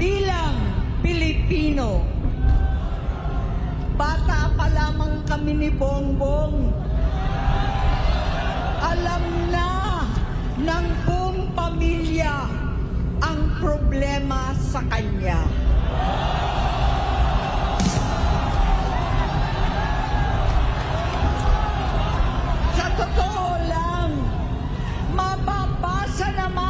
bilang Pilipino. Bata pa lamang kami ni Bongbong. Alam na ng buong pamilya ang problema sa kanya. Sa totoo lang, mababasa naman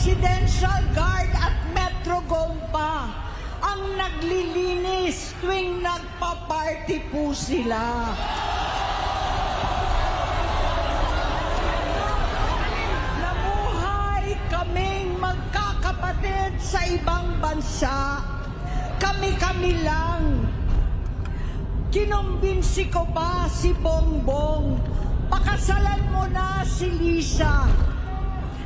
Presidential Guard at Metro Gompa ang naglilinis tuwing nagpa-party po sila. Namuhay kaming magkakapatid sa ibang bansa. Kami-kami lang. Kinumbinsi ko pa si Bongbong. Pakasalan mo na si Lisa.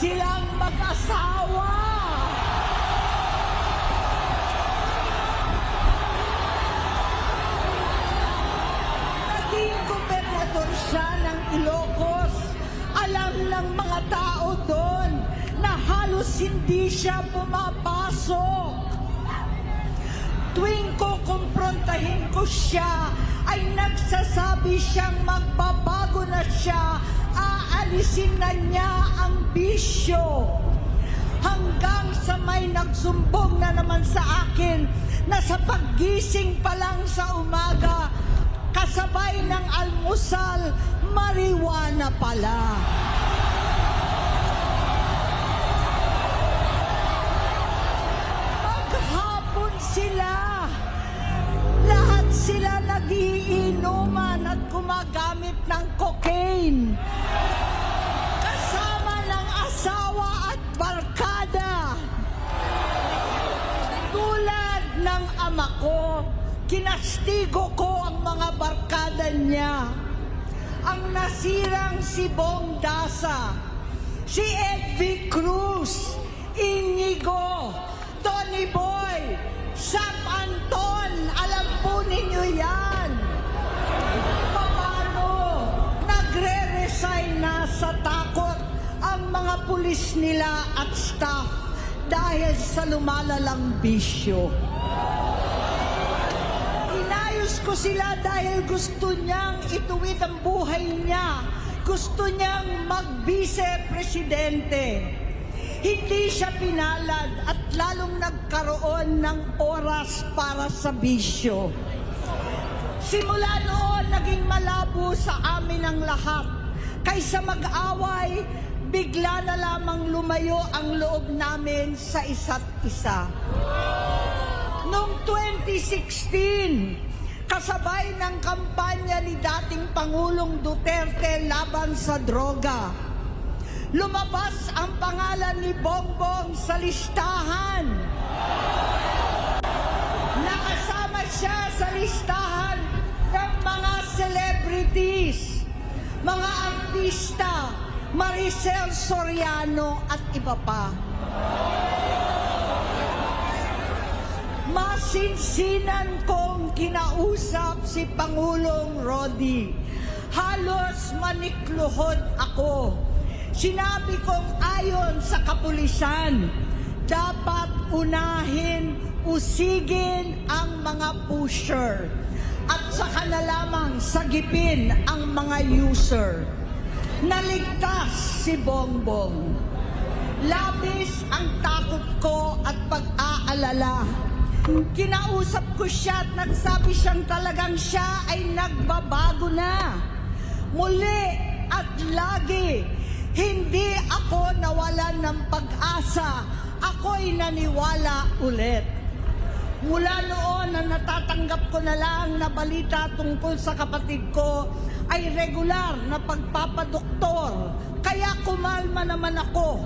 Silang mag-asawa. Naging gobernador siya ng Ilocos. Alam ng mga tao doon na halos hindi siya pumapasok. Tuwing ko ko siya, ay nagsasabi siyang magbabago na siya, aalisin na niya ang bisyo. Hanggang sa may nagsumbong na naman sa akin na sa paggising pa lang sa umaga, kasabay ng almusal, marijuana pala. Maghapon sila. Lahat sila nagiinuman at gumagamit ng cocaine. Ama ko, kinastigo ko ang mga barkada niya. Ang nasirang si Bong Dasa, si Edvi Cruz, Inigo, Tony Boy, Sam Anton, alam po ninyo yan. Paano nagre-resign na sa takot ang mga pulis nila at staff dahil sa lumalalang bisyo. Inayos ko sila dahil gusto niyang ituwid ang buhay niya. Gusto niyang mag-vice-presidente. Hindi siya pinalad at lalong nagkaroon ng oras para sa bisyo. Simula noon, naging malabo sa amin ang lahat. Kaysa mag-away, bigla na lamang lumayo ang loob namin sa isa't isa. Noong 2016, kasabay ng kampanya ni dating Pangulong Duterte laban sa droga, lumabas ang pangalan ni Bongbong sa listahan. Nakasama siya sa listahan ng mga celebrities, mga artista, Maricel Soriano at iba pa. Mas masinsinan kinausap si Pangulong Rodi. Halos manikluhod ako. Sinabi kong ayon sa kapulisan, dapat unahin, usigin ang mga pusher at saka na lamang sagipin ang mga user. Naligtas si Bongbong. Labis ang takot ko at pag-aalala. Kinausap ko siya at nagsabi siyang talagang siya ay nagbabago na. Muli at lagi, hindi ako nawalan ng pag-asa. Ako'y naniwala ulit. Mula noon na natatanggap ko na lang na balita tungkol sa kapatid ko ay regular na pagpapadoktor. Kaya kumalma naman ako.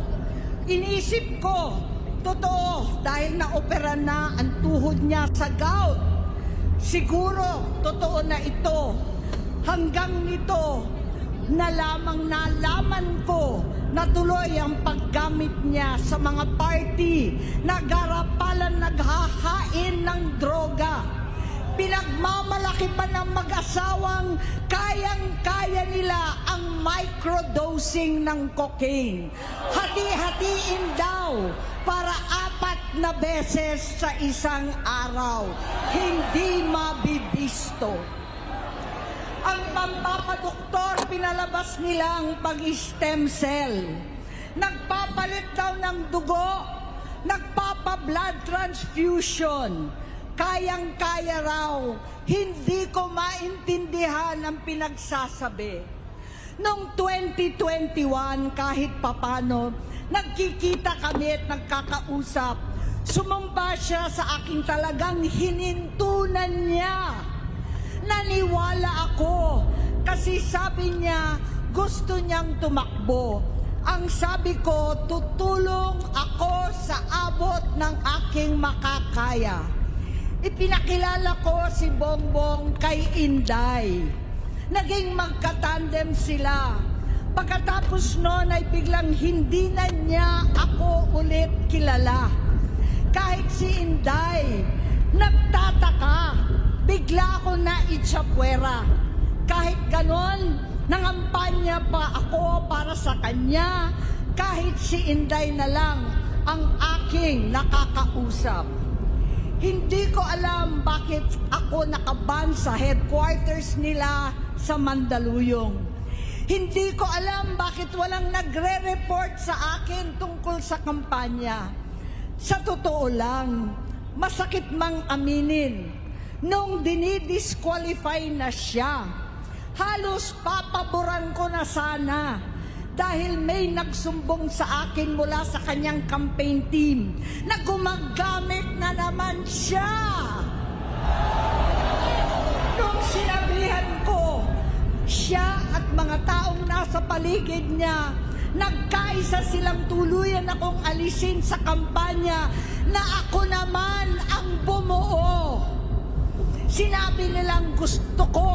Iniisip ko, totoo dahil naopera na ang tuhod niya sa gout. Siguro, totoo na ito. Hanggang nito, na lamang nalaman ko na tuloy ang paggamit niya sa mga party na garapalan naghahain ng droga. Pinagmamalaki pa ng mag-asawang kayang-kaya nila ang microdosing ng cocaine. Hati-hatiin daw para apat na beses sa isang araw. Hindi mabibisto. Ang pampapadoktor, pinalabas nilang pag-stem cell. Nagpapalit daw ng dugo, nagpapa-blood transfusion. Kayang-kaya raw, hindi ko maintindihan ang pinagsasabi. Noong 2021, kahit papano, nagkikita kami at nagkakausap. Sumumpa siya sa aking talagang hinintunan niya naniwala ako kasi sabi niya gusto niyang tumakbo. Ang sabi ko, tutulong ako sa abot ng aking makakaya. Ipinakilala ko si Bongbong kay Inday. Naging magkatandem sila. Pagkatapos noon ay biglang hindi na niya ako ulit kilala. Kahit si Inday, nagtataka bigla ako na itsapwera. Kahit ganon, nangampanya pa ako para sa kanya, kahit si Inday na lang ang aking nakakausap. Hindi ko alam bakit ako nakaban sa headquarters nila sa Mandaluyong. Hindi ko alam bakit walang nagre-report sa akin tungkol sa kampanya. Sa totoo lang, masakit mang aminin, nung dinidisqualify na siya. Halos papaboran ko na sana dahil may nagsumbong sa akin mula sa kanyang campaign team na gumagamit na naman siya. Nung sinabihan ko, siya at mga taong nasa paligid niya, nagkaisa silang tuluyan akong alisin sa kampanya na ako naman ang bumuo. Sinabi nilang gusto ko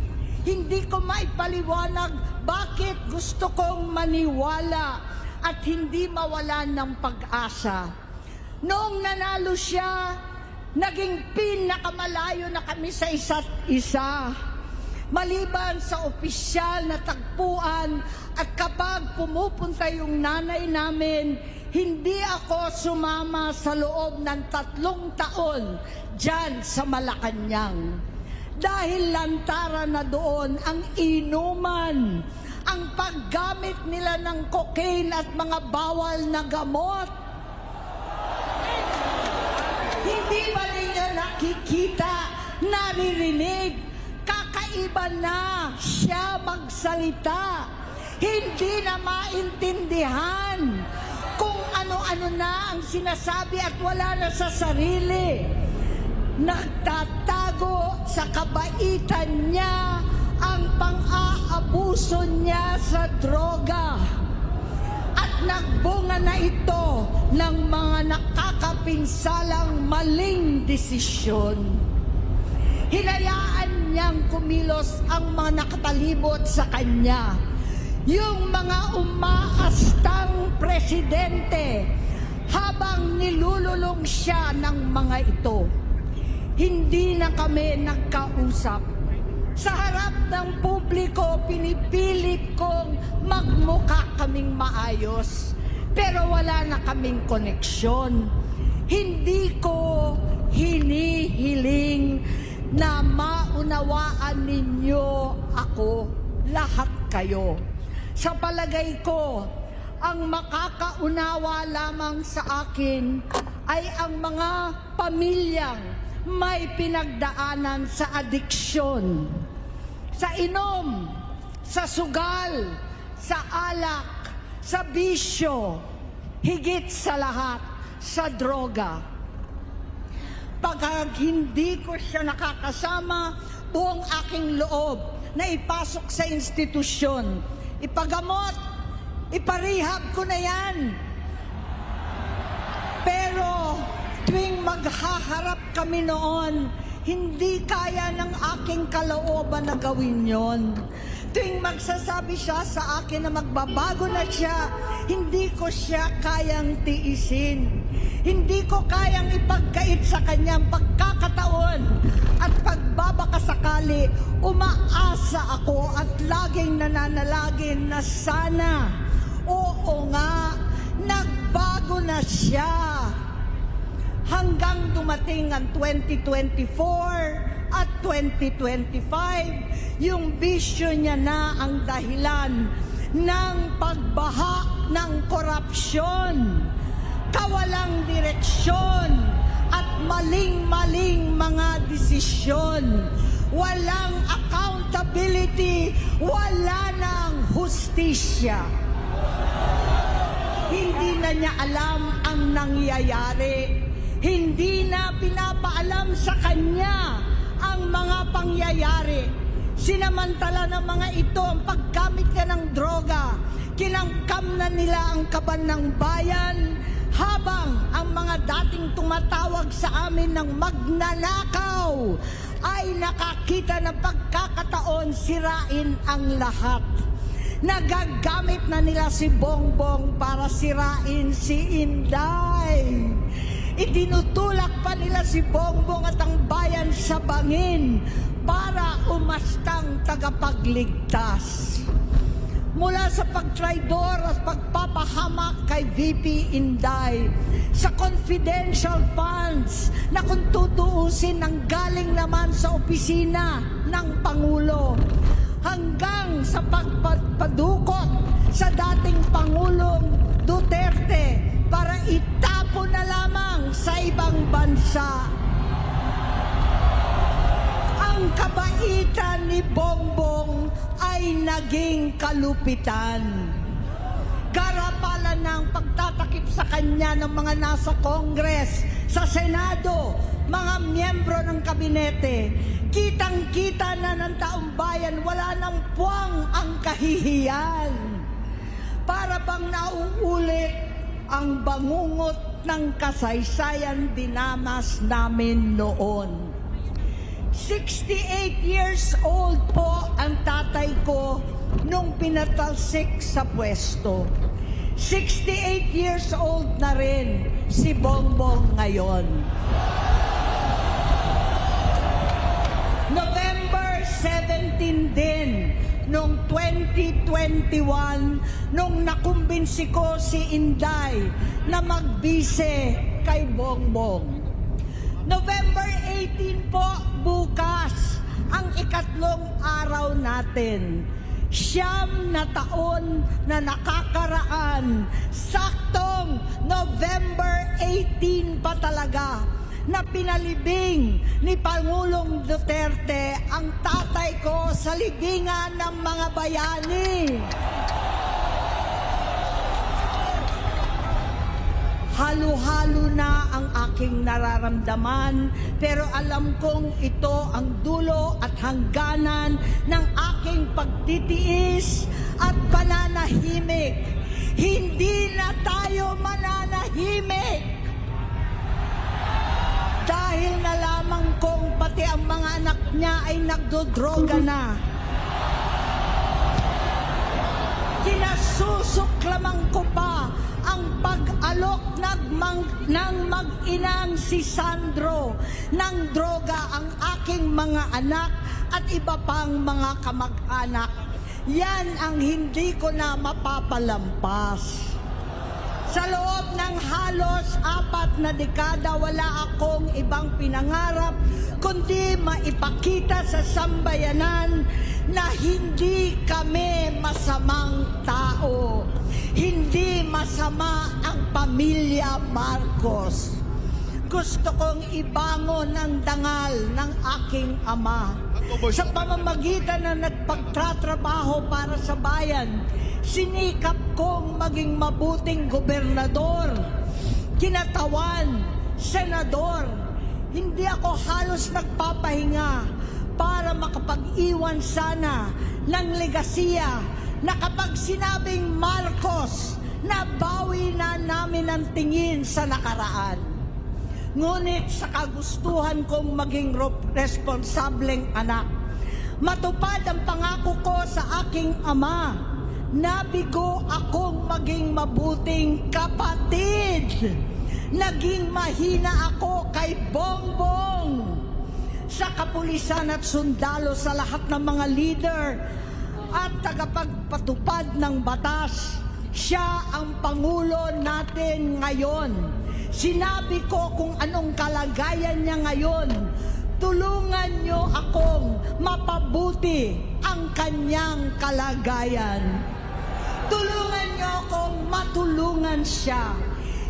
Hindi ko maipaliwanag bakit gusto kong maniwala at hindi mawalan ng pag-asa. Noong nanalo siya, naging pinakamalayo na kami sa isa't isa. Maliban sa opisyal na tagpuan at kapag pumupunta yung nanay namin, hindi ako sumama sa loob ng tatlong taon dyan sa Malacanang. Dahil lantara na doon ang inuman, ang paggamit nila ng cocaine at mga bawal na gamot. Hindi ba ninyo nakikita, naririnig, kakaiba na siya magsalita. Hindi na maintindihan kung ano-ano na ang sinasabi at wala na sa sarili. Nagtatago sa kabaitan niya ang pang-aabuso niya sa droga. At nagbunga na ito ng mga nakakapinsalang maling desisyon. Hinayaan niyang kumilos ang mga nakatalibot sa kanya. Yung mga umaastang presidente habang nilululong siya ng mga ito. Hindi na kami nagkausap. Sa harap ng publiko, pinipilit kong magmukha kaming maayos. Pero wala na kaming koneksyon. Hindi ko hinihiling na maunawaan ninyo ako, lahat kayo. Sa palagay ko, ang makakaunawa lamang sa akin ay ang mga pamilyang may pinagdaanan sa adiksyon, sa inom, sa sugal, sa alak, sa bisyo, higit sa lahat, sa droga. Pagka hindi ko siya nakakasama, buong aking loob na ipasok sa institusyon, ipagamot, iparehab ko na yan. Pero tuwing maghaharap kami noon, hindi kaya ng aking kalooban na gawin yon. Tuwing magsasabi siya sa akin na magbabago na siya, hindi ko siya kayang tiisin. Hindi ko kayang ipagkait sa kanyang pagkakataon at pagbabakasakali, umaasa ako at laging nananalagin na sana, oo nga, nagbago na siya hanggang dumating ang 2024 at 2025, yung bisyo niya na ang dahilan ng pagbaha ng korupsyon, kawalang direksyon, at maling-maling mga desisyon. Walang accountability, wala ng hustisya. Hindi na niya alam ang nangyayari. Hindi na pinapaalam sa kanya ang mga pangyayari. Sinamantala ng mga ito ang paggamit niya ng droga. Kinangkam na nila ang kaban ng bayan habang ang mga dating tumatawag sa amin ng magnanakaw ay nakakita ng pagkakataon sirain ang lahat. Nagagamit na nila si Bongbong para sirain si Inday. Itinutulak pa nila si Bongbong at ang bayan sa bangin para umastang tagapagligtas. Mula sa pagtraidor at pagpapahamak kay VP Inday sa confidential funds na kung tutuusin ang galing naman sa opisina ng Pangulo hanggang sa pagpadukot sa dating Pangulong Duterte para itapo na lamang sa ibang bansa. Ang kabaitan ni Bongbong ay naging kalupitan. Garapalan ng pagtatakip sa kanya ng mga nasa Kongres, sa Senado, mga miyembro ng kabinete. Kitang-kita na ng taong bayan, wala nang puwang ang kahihiyan. Para bang nauulit ang bangungot ng kasaysayan dinamas namin noon. 68 years old po ang tatay ko nung pinatalsik sa pwesto. 68 years old na rin si Bongbong ngayon. November 17 din nung 2021 nung nakumbinsi ko si Inday na magbise kay Bongbong. November 18 po, bukas, ang ikatlong araw natin. Siyam na taon na nakakaraan, saktong November 18 pa talaga, na pinalibing ni Pangulong Duterte ang tatay ko sa libingan ng mga bayani. halo-halo na ang aking nararamdaman, pero alam kong ito ang dulo at hangganan ng aking pagtitiis at pananahimik. Hindi na tayo mananahimik anak niya ay nagdodroga na. Kinasusuklaman ko pa ang pag-alok ng, mag-inang si Sandro ng droga ang aking mga anak at iba pang mga kamag-anak. Yan ang hindi ko na mapapalampas. Sa loob ng halos apat na dekada, wala akong ibang pinangarap kundi maipakita sa sambayanan na hindi kami masamang tao. Hindi masama ang pamilya Marcos. Gusto kong ibangon ang dangal ng aking ama. Sa pamamagitan na nagpagtatrabaho para sa bayan, sinikap kong maging mabuting gobernador, kinatawan, senador. Hindi ako halos nagpapahinga para makapag-iwan sana ng legasiya na kapag sinabing Marcos, nabawi na namin ang tingin sa nakaraan. Ngunit sa kagustuhan kong maging responsableng anak, matupad ang pangako ko sa aking ama, nabigo akong maging mabuting kapatid. Naging mahina ako kay Bongbong. Sa kapulisan at sundalo sa lahat ng mga leader at tagapagpatupad ng batas, siya ang Pangulo natin ngayon. Sinabi ko kung anong kalagayan niya ngayon. Tulungan niyo akong mapabuti ang kanyang kalagayan. Tulungan niyo akong matulungan siya.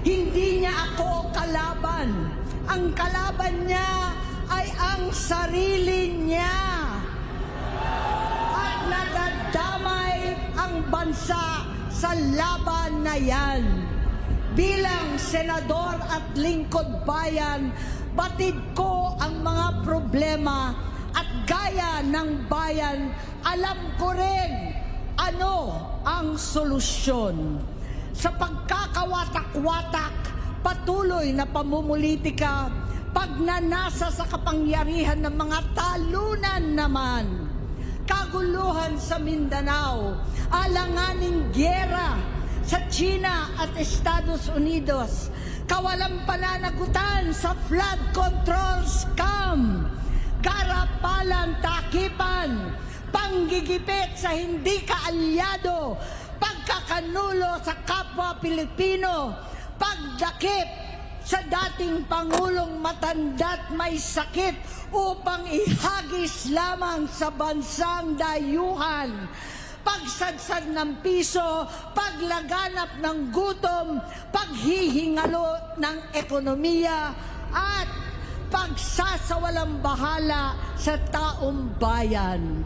Hindi niya ako kalaban. Ang kalaban niya ay ang sarili niya. At nadadamay ang bansa sa laban na yan. Bilang senador at lingkod bayan, batid ko ang mga problema at gaya ng bayan, alam ko rin ano ang solusyon. Sa pagkakawatak-watak, patuloy na pamumulitika, pagnanasa sa kapangyarihan ng mga talunan naman, kaguluhan sa Mindanao, alanganing gyera sa China at Estados Unidos, kawalang pananagutan sa flood control scam, karapalan takipan, panggigipit sa hindi kaalyado, pagkakanulo sa kapwa Pilipino, pagdakip sa dating Pangulong matanda't may sakit upang ihagis lamang sa bansang dayuhan. Pagsadsad ng piso, paglaganap ng gutom, paghihingalo ng ekonomiya, at pagsasawalang bahala sa taong bayan.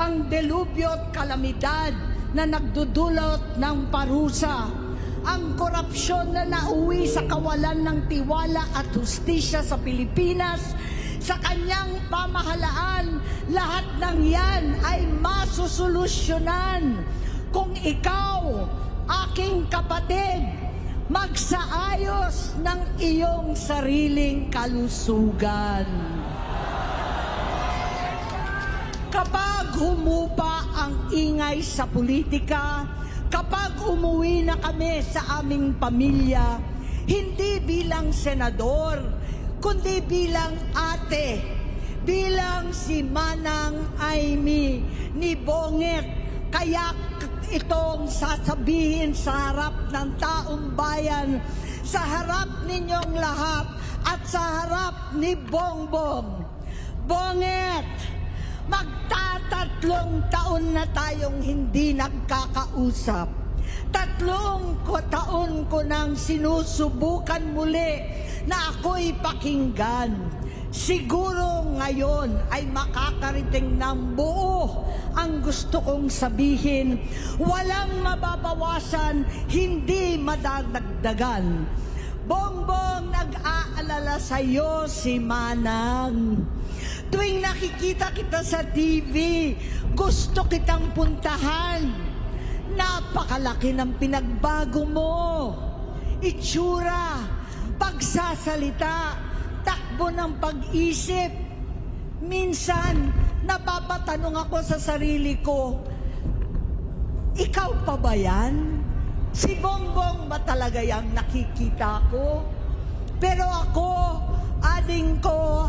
Ang delubyo at kalamidad na nagdudulot ng parusa ang korupsyon na nauwi sa kawalan ng tiwala at hustisya sa Pilipinas, sa kanyang pamahalaan, lahat ng yan ay masusolusyonan kung ikaw, aking kapatid, magsaayos ng iyong sariling kalusugan. Kapag humupa ang ingay sa politika, kapag umuwi na kami sa aming pamilya, hindi bilang senador, kundi bilang ate, bilang si Manang Aimee ni Bonget, kaya itong sasabihin sa harap ng taong bayan, sa harap ninyong lahat at sa harap ni Bongbong. Bonget, magtatatlong taon na tayong hindi nagkakausap. Tatlong ko taon ko nang sinusubukan muli na ako'y pakinggan. Siguro ngayon ay makakariting ng buo ang gusto kong sabihin. Walang mababawasan, hindi madadagdagan. Bongbong, nag-aalala sa'yo si Manang. Tuwing nakikita kita sa TV, gusto kitang puntahan. Napakalaki ng pinagbago mo. Itsura, pagsasalita, takbo ng pag-isip. Minsan, napapatanong ako sa sarili ko, ikaw pa ba yan? Si Bongbong ba talaga yung nakikita ko? Pero ako, ading ko,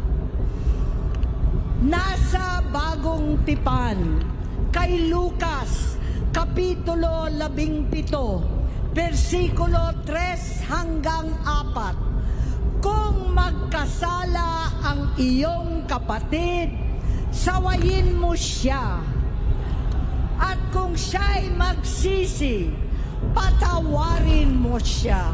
Nasa bagong tipan kay Lucas, Kapitulo 17, versikulo 3 hanggang 4. Kung magkasala ang iyong kapatid, sawayin mo siya. At kung siya'y magsisi, patawarin mo siya.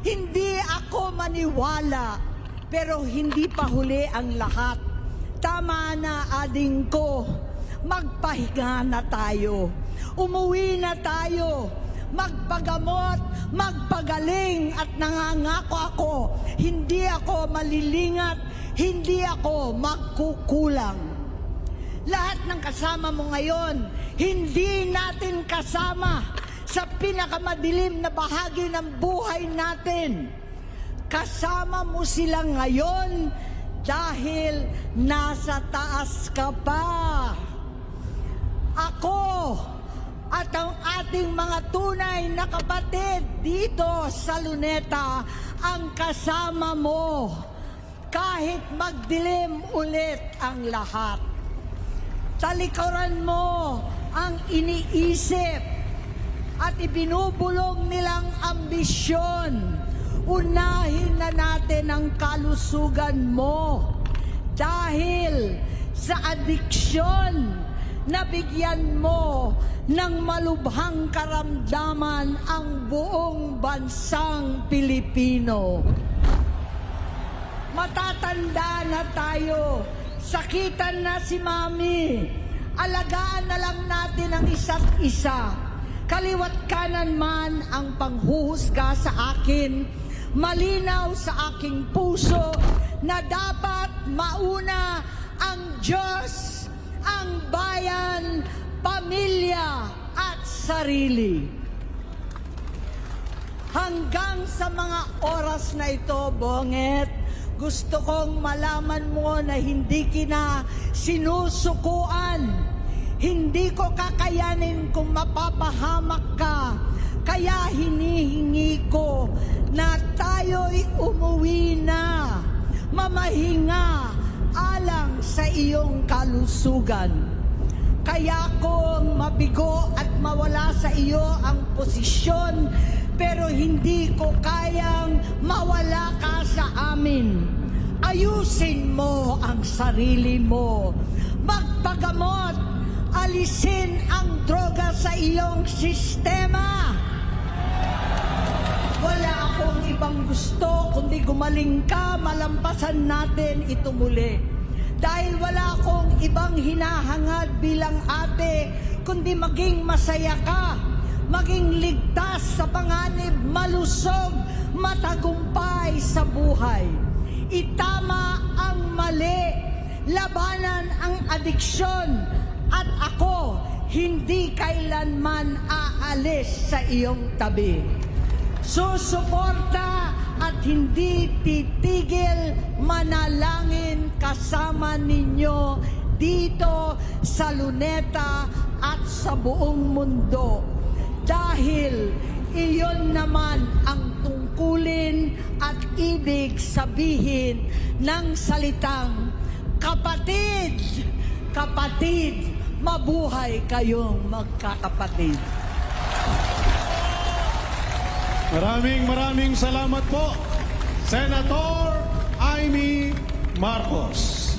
Hindi ako maniwala. Pero hindi pa huli ang lahat. Tama na, ading ko. Magpahinga na tayo. Umuwi na tayo. Magpagamot, magpagaling at nangangako ako. Hindi ako malilingat. Hindi ako magkukulang. Lahat ng kasama mo ngayon, hindi natin kasama sa pinakamadilim na bahagi ng buhay natin. Kasama mo sila ngayon dahil nasa taas ka pa. Ako at ang ating mga tunay na kapatid dito sa Luneta ang kasama mo kahit magdilim ulit ang lahat talikuran mo ang iniisip at ibinubulong nilang ambisyon. Unahin na natin ang kalusugan mo dahil sa adiksyon nabigyan mo ng malubhang karamdaman ang buong bansang Pilipino. Matatanda na tayo. Sakitan na si Mami. Alagaan na lang natin ang isa't isa. Kaliwat kanan man ang panghuhusga sa akin. Malinaw sa aking puso na dapat mauna ang Diyos, ang bayan, pamilya at sarili. Hanggang sa mga oras na ito, Bonget, gusto kong malaman mo na hindi kina sinusukuan. Hindi ko kakayanin kung mapapahamak ka. Kaya hinihingi ko na tayo'y umuwi na. Mamahinga alang sa iyong kalusugan. Kaya kung mabigo at mawala sa iyo ang posisyon, pero hindi ko kayang mawala ka sa amin. Ayusin mo ang sarili mo. Magpagamot. Alisin ang droga sa iyong sistema. Wala akong ibang gusto kundi gumaling ka, malampasan natin ito muli. Dahil wala akong ibang hinahangad bilang ate, kundi maging masaya ka, maging ligtas sa panganib, malusog, matagumpay sa buhay. Itama ang mali, labanan ang adiksyon, hindi kailanman aalis sa iyong tabi. susuporta at hindi titigil manalangin kasama ninyo dito sa Luneta at sa buong mundo. Dahil iyon naman ang tungkulin at ibig sabihin ng salitang kapatid, kapatid, mabuhay kayong magkakapatid. Maraming maraming salamat po, Senator Amy Marcos.